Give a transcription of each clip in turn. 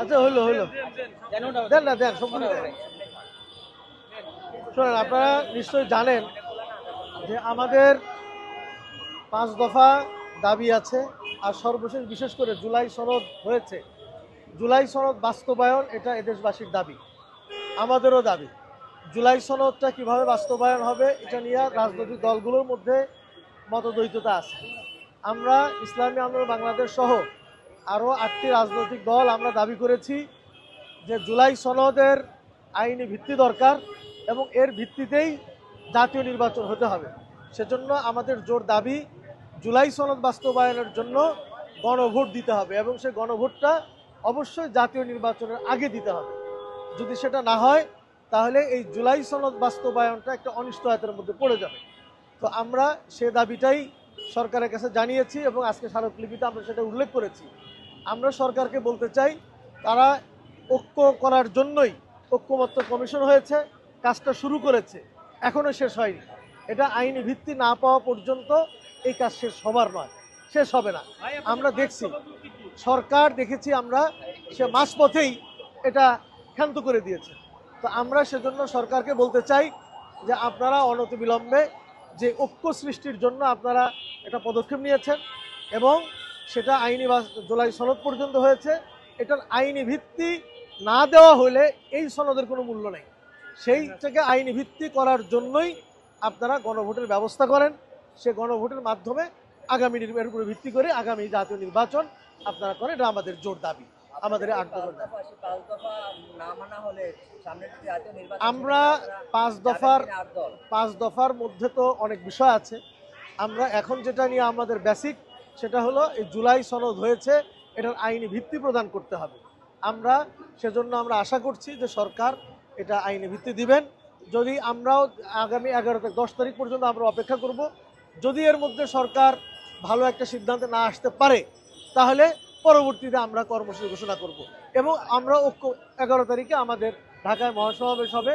আচ্ছা হইল হইল দেন না দেন। সম্পূর্ণ শোনেন আপনারা নিশ্চয়ই জানেন যে আমাদের পাঁচ দফা দাবি আছে আর সর্বশেষ বিশেষ করে জুলাই সনদ হয়েছে। জুলাই সনদ বাস্তবায়ন এটা এদেশবাসীর দাবি। আমাদেরও দাবি। জুলাই সনদটা কীভাবে বাস্তবায়ন হবে, এটা নিয়ে রাজনৈতিক দলগুলোর মধ্যে মতদ্বৈততা আছে। আমরা ইসলামী আন্দোলন, বাংলাদেশ সহ আরও আটটি রাজনৈতিক দল আমরা দাবি করেছি যে জুলাই সনদের আইনি ভিত্তি দরকার এবং এর ভিত্তিতেই জাতীয় নির্বাচন হতে হবে। সেজন্য আমাদের জোর দাবি জুলাই সনদ বাস্তবায়নের জন্য গণভোট দিতে হবে এবং সেই গণভোটটা অবশ্যই জাতীয় নির্বাচনের আগে দিতে হবে। যদি সেটা না হয় তাহলে এই জুলাই সনদ বাস্তবায়নটা একটা অনিশ্চয়তার মধ্যে পড়ে যাবে। তো আমরা সে দাবিটাই সরকারের কাছে জানিয়েছি এবং আজকে স্মারকলিপিতে আমরা সেটা উল্লেখ করেছি। আমরা সরকারকে বলতে চাই, তারা ঐক্য করার জন্যই ঐক্যমত্য কমিশন হয়েছে, কাজটা শুরু করেছে এখনও শেষ হয়নি। এটা আইনি ভিত্তি না পাওয়া পর্যন্ত এই কাজ শেষ হবার নয়, শেষ হবে না। আমরা দেখছি, সরকার দেখেছি আমরা, সে মাঝপথেই এটা ক্ষান্ত করে দিয়েছে। তো আমরা সেজন্য সরকারকে বলতে চাই যে আপনারা অনতিবিলম্বে যে ঐক্য সৃষ্টির জন্য আপনারা একটা পদক্ষেপ নিয়েছেন এবং সেটা আইনি বা জুলাই সনদ পর্যন্ত হয়েছে। এটার আইনি ভিত্তি না দেওয়া হলে এই সনদের কোনো মূল্য নেই। সেইটাকে আইনি ভিত্তি করার জন্যই আপনারা গণভোটের ব্যবস্থা করেন। সে গণভোটের মাধ্যমে আগামী নির্বাচনের উপরে ভিত্তি করে আগামী জাতীয় নির্বাচন আপনারা করেন। এটা আমাদের জোর দাবি। আমাদের আট আমরা পাঁচ দফার পাঁচ দফার মধ্যে তো অনেক বিষয় আছে। আমরা এখন যেটা নিয়ে আমাদের বেসিক সেটা হলো এই জুলাই সনদ হয়েছে এটার আইনি ভিত্তি প্রদান করতে হবে। আমরা সেজন্য আমরা আশা করছি যে সরকার এটা আইনি ভিত্তি দিবেন। যদি আমরাও আগামী এগারো থেকে দশ তারিখ পর্যন্ত আমরা অপেক্ষা করব। যদি এর মধ্যে সরকার ভালো একটা সিদ্ধান্তে না আসতে পারে তাহলে পরবর্তীতে আমরা কর্মসূচি ঘোষণা করব। এবং আমরা ঐক্য, এগারো তারিখে আমাদের ঢাকায় মহাসমাবেশ হবে।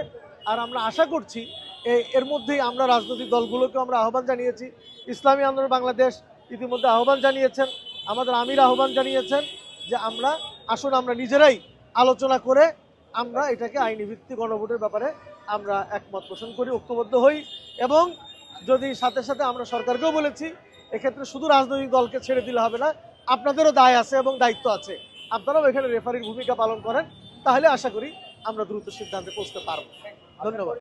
আর আমরা আশা করছি এর মধ্যেই আমরা রাজনৈতিক দলগুলোকে আমরা আহ্বান জানিয়েছি। ইসলামী আন্দোলন বাংলাদেশ ইতিমধ্যে আহ্বান জানিয়েছেন, আমাদের আমির আহ্বান জানিয়েছেন যে আমরা, আসুন আমরা নিজেরাই আলোচনা করে আমরা এটাকে আইনি ভিত্তিক গণভোটের ব্যাপারে আমরা একমত পোষণ করি, ঐক্যবদ্ধ হই। এবং যদি সাথে সাথে আমরা সরকারকেও বলেছি, এক্ষেত্রে শুধু রাজনৈতিক দলকে ছেড়ে দিলে হবে না আপনাদেরও দায় আছে এবং দায়িত্ব আছে। আপনারাও এখানে রেফারির ভূমিকা পালন করেন, তাহলে আশা করি আমরা দ্রুত সিদ্ধান্তে পৌঁছতে পারব। ধন্যবাদ।